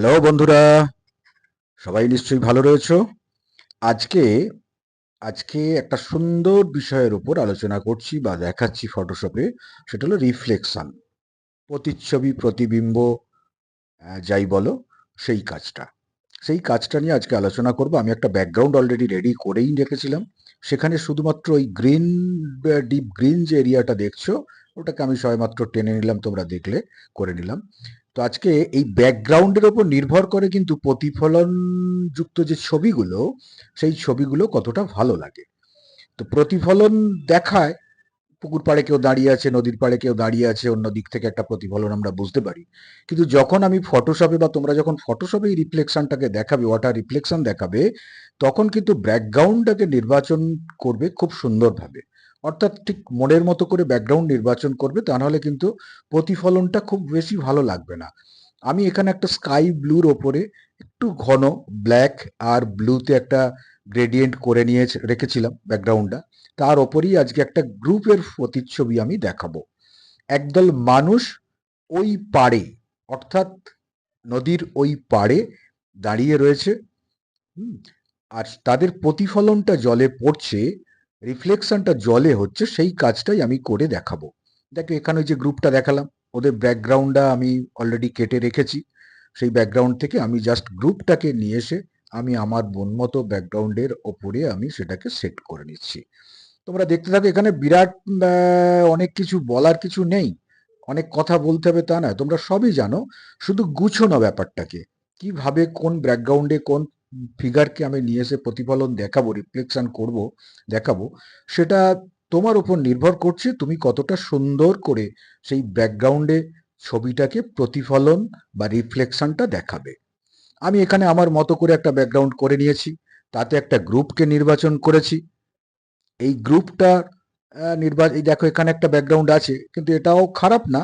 Hello বন্ধুরা, সবাই নিশ্চয়ই ভালো রয়েছো? আজকে আজকে একটা সুন্দর বিষয়ের উপর আলোচনা করছি বা দেখাচ্ছি ফটোশপে সেটা হলো রিফ্লেকশন প্রতিচ্ছবি, প্রতিবিম্ব যাই বলো, সেই কাজটা। সেই কাজটা নিয়ে আজকে আলোচনা করব। আমি একটা ব্যাকগ্রাউন্ড অলরেডি রেডি করেই রেখেছিলাম। সেখানে শুধুমাত্র ওই গ্রিন ডিপ গ্রিন যে এরিয়াটা দেখছ, ওটাকে আমি সবেমাত্র টেনে নিলাম, তোমরা দেখলে, করে নিলাম। তো আজকে এই ব্যাকগ্রাউন্ডের ওপর নির্ভর করে কিন্তু প্রতিফলন যুক্ত যে ছবিগুলো, সেই ছবিগুলো কতটা ভালো লাগে। তো প্রতিফলন দেখায়, পুকুর পাড়ে কেউ দাঁড়িয়ে আছে, নদীর পাড়ে কেউ দাঁড়িয়ে আছে, অন্য দিক থেকে একটা প্রতিফলন আমরা বুঝতে পারি। কিন্তু যখন আমি ফটোশপে বা তোমরা যখন ফটোশপে এই রিফ্লেকশনটাকে দেখাবে ওয়াটার রিফ্লেকশন দেখাবে, তখন কিন্তু ব্যাকগ্রাউন্ডটাকে নির্বাচন করবে খুব সুন্দরভাবে। অর্থাৎ ঠিক মনের মতো করে ব্যাকগ্রাউন্ড নির্বাচন করবে, তা নাহলে কিন্তু প্রতিফলনটা খুব বেশি ভালো লাগবে না। আমি এখানে একটা স্কাই ব্লুর ওপরে একটু ঘন ব্ল্যাক আর ব্লুতে একটা গ্রেডিয়েন্ট করে নিয়ে রেখেছিলাম ব্যাকগ্রাউন্ডটা তার ওপরই আজকে একটা গ্রুপের প্রতিচ্ছবি আমি দেখাবো। একদল মানুষ ওই পাড়ে, অর্থাৎ নদীর ওই পাড়ে দাঁড়িয়ে রয়েছে। আর তাদের প্রতিফলনটা জলে পড়ছে রিফ্লেকশনটা জলে হচ্ছে, সেই কাজটাই আমি করে দেখাবো। দেখো, এখানে যে গ্রুপটা দেখালাম, ওদের ব্যাকগ্রাউন্ডটা আমি অলরেডি কেটে রেখেছি। সেই ব্যাকগ্রাউন্ড থেকে আমি জাস্ট গ্রুপটাকে নিয়ে এসে আমি আমার মন মতো ব্যাকগ্রাউন্ডের ওপরে আমি সেটাকে সেট করে নিচ্ছি। তোমরা দেখতে থাকো, এখানে বিরাট অনেক কিছু বলার কিছু নেই। অনেক কথা বলতে হবে তা না তোমরা সবই জানো। শুধু গুছোনো ব্যাপারটাকে, কীভাবে কোন ব্যাকগ্রাউন্ডে কোন ফিগারকে আমি নিয়ে এসে প্রতিফলন দেখাবো রিফ্লেকশন করব, দেখাবো, সেটা তোমার উপর নির্ভর করছে তুমি কতটা সুন্দর করে সেই ব্যাকগ্রাউন্ডে ছবিটাকে প্রতিফলন বা রিফ্লেকশনটা দেখাবে। আমি এখানে আমার মতো করে একটা ব্যাকগ্রাউন্ড করে নিয়েছি, তাতে একটা গ্রুপকে নির্বাচন করেছি। এই গ্রুপটা নির্বাচন এই দেখো এখানে একটা ব্যাকগ্রাউন্ড আছে, কিন্তু এটাও খারাপ না।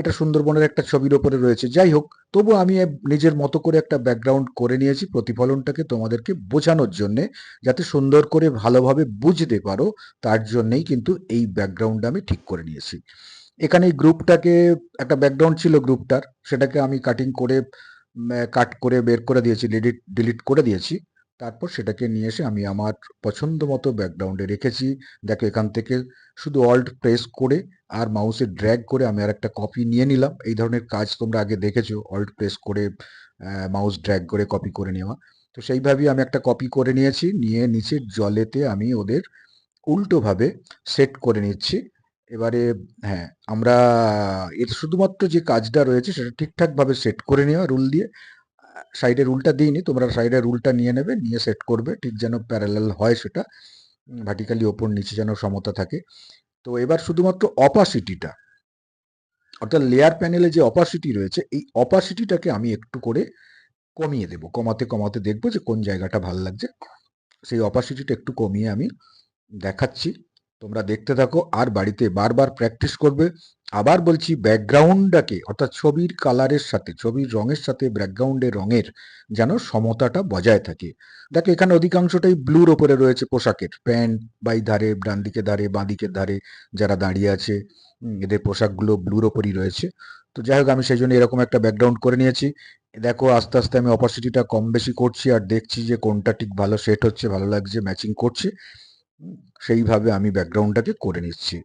এটা সুন্দরবনের একটা ছবির ওপরে রয়েছে। যাই হোক, তবু আমি নিজের মতো করে একটা ব্যাকগ্রাউন্ড করে নিয়েছি প্রতিফলনটাকে তোমাদেরকে বোঝানোর জন্যে, যাতে সুন্দর করে ভালোভাবে বুঝতে পারো, তার জন্যেই কিন্তু এই ব্যাকগ্রাউন্ড আমি ঠিক করে নিয়েছি। এখানে গ্রুপটাকে, একটা ব্যাকগ্রাউন্ড ছিল গ্রুপটার, সেটাকে আমি কাটিং করে কাট করে বের করে দিয়েছি ডিলিট ডিলিট করে দিয়েছি। তারপর সেটাকে নিয়ে এসে আমি আমার পছন্দ মতো ব্যাকগ্রাউন্ডে রেখেছি। দেখো, এখান থেকে শুধু অল্ট প্রেস করে আর মাউসে ড্র্যাগ করে আমি আর একটা কপি নিয়ে নিলাম। এই ধরনের কাজ তোমরা আগে দেখেছ অল্ট প্রেস করে মাউস ড্র্যাগ করে কপি করে নেওয়া। তো সেইভাবেই আমি একটা কপি করে নিয়েছি, নিয়ে নিচের জলেতে আমি ওদের উল্টোভাবে সেট করে নিচ্ছি। এবারে হ্যাঁ আমরা, এর শুধুমাত্র যে কাজটা রয়েছে সেটা ঠিকঠাকভাবে সেট করে নেওয়া রুল দিয়ে। সাইডে রুলটা দিইনি, তোমরা সাইডে রুলটা নিয়ে নেবে, নিয়ে সেট করবে, ঠিক যেন প্যারালাল হয় সেটা ভার্টিক্যালি ওপর নিচে যেন সমতা থাকে। তো এবার শুধুমাত্র অপাসিটিটা অর্থাৎ লেয়ার প্যানেলে যে অপাসিটি রয়েছে, এই অপাসিটিটাকে আমি একটু করে কমিয়ে দেব। কমাতে কমাতে দেখব যে কোন জায়গাটা ভালো লাগছে। সেই অপাসিটিটা একটু কমিয়ে আমি দেখাচ্ছি। তোমরা দেখতে থাকো, আর বাড়িতে বারবার প্র্যাকটিস করবে। আবার বলছি, ব্যাকগ্রাউন্ডটাকে, অর্থাৎ ছবির কালারের সাথে, ছবির রঙের সাথে ব্যাকগ্রাউন্ডের রঙের যেন সমতাটা বজায় থাকে। দেখো, এখানে অধিকাংশটাই ব্লুর ওপরে রয়েছে পোশাকের। প্যান্ট বাই ধারে ডান দিকে ধারে বাঁ দিকের ধারে যারা দাঁড়িয়ে আছে এদের পোশাকগুলো ব্লুর ওপরই রয়েছে। তো যাই হোক, আমি সেই জন্য এরকম একটা ব্যাকগ্রাউন্ড করে নিয়েছি। দেখো, আস্তে আস্তে আমি অপাসিটিটা কম বেশি করছি, আর দেখছি যে কোনটা ঠিক ভালো সেট হচ্ছে, ভালো লাগছে ম্যাচিং করছে। সেইভাবে আমি ব্যাকগ্রাউন্ডটাকে করে নিচ্ছি।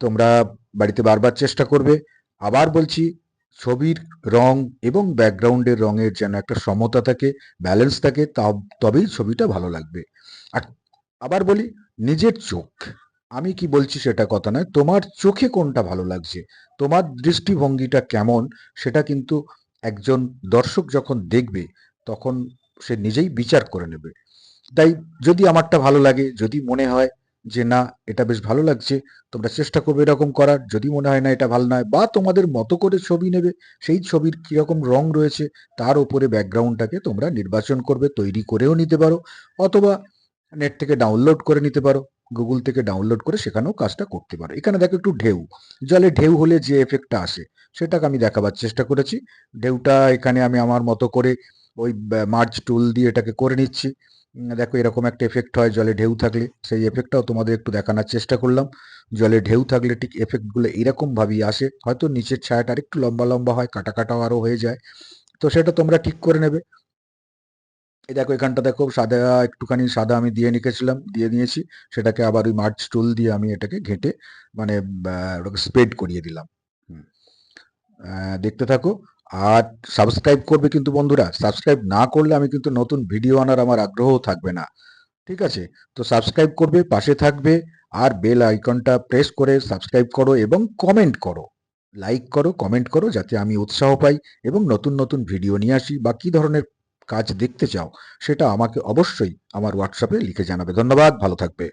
তোমরা বাড়িতে বারবার চেষ্টা করবে। আবার বলছি, ছবির রং এবং ব্যাকগ্রাউন্ডের রঙের যেন একটা সমতা থাকে ব্যালেন্স থাকে তবেই ছবিটা ভালো লাগবে। আর আবার বলি, নিজের চোখ। আমি কি বলছি সেটা কথা নয়, তোমার চোখে কোনটা ভালো লাগছে? তোমার দৃষ্টিভঙ্গিটা কেমন? সেটা কিন্তু একজন দর্শক যখন দেখবে, তখন সে নিজেই বিচার করে নেবে। তাই যদি আমারটা ভালো লাগে, যদি মনে হয় যে না, এটা বেশ ভালো লাগছে, তোমরা চেষ্টা করবে এরকম করার। যদি মনে হয় না, এটা ভালো নয়, বা তোমাদের মতো করে ছবি নেবে, সেই ছবির কীরকম রং রয়েছে, তার উপরে ব্যাকগ্রাউন্ডটাকে তোমরা নির্বাচন করবে, তৈরি করেও নিতে পারো, অথবা নেট থেকে ডাউনলোড করে নিতে পারো, গুগল থেকে ডাউনলোড করে সেখানেও কাজটা করতে পারো। এখানে দেখো একটু ঢেউ, জলে ঢেউ হলে যে এফেক্টটা আসে, সেটাকে আমি দেখাবার চেষ্টা করেছি। ঢেউটা এখানে আমি আমার মতো করে ওই মার্চ টুল দিয়ে এটাকে করে নিচ্ছি। দেখো এরকম একটা এফেক্ট হয় জলে ঢেউ থাকলে। সেই এফেক্টটাও তোমাদের একটু দেখানোর চেষ্টা করলাম। জলে ঢেউ থাকলে ঠিক এফেক্টগুলো এরকম ভাবেই আসে। হয়তো নিচের ছায়াটা আরেকটু লম্বা লম্বা হয়, কাটা কাটাও আরও হয়ে যায়। তো সেটা তোমরা ঠিক করে নেবে। এই দেখো এখানটা দেখো সাদা, একটুখানি সাদা আমি দিয়ে নিকেছিলাম দিয়ে নিয়েছি সেটাকে আবার ওই মার্চ টুল দিয়ে আমি এটাকে ঘেঁটে মানে স্প্রেড করিয়ে দিলাম। দেখতে থাকো। আর সাবস্ক্রাইব করবে কিন্তু বন্ধুরা। সাবস্ক্রাইব না করলে আমি কিন্তু নতুন ভিডিও আনার আমার আগ্রহ থাকবে না। ঠিক আছে? তো সাবস্ক্রাইব করবে, পাশে থাকবে, আর বেল আইকনটা প্রেস করে সাবস্ক্রাইব করো এবং কমেন্ট করো। লাইক করো কমেন্ট করো যাতে আমি উৎসাহ পাই এবং নতুন নতুন ভিডিও নিয়ে আসি বা কী ধরনের কাজ দেখতে চাও সেটা আমাকে অবশ্যই আমার হোয়াটসঅ্যাপে লিখে জানাবে। ধন্যবাদ, ভালো থাকবে।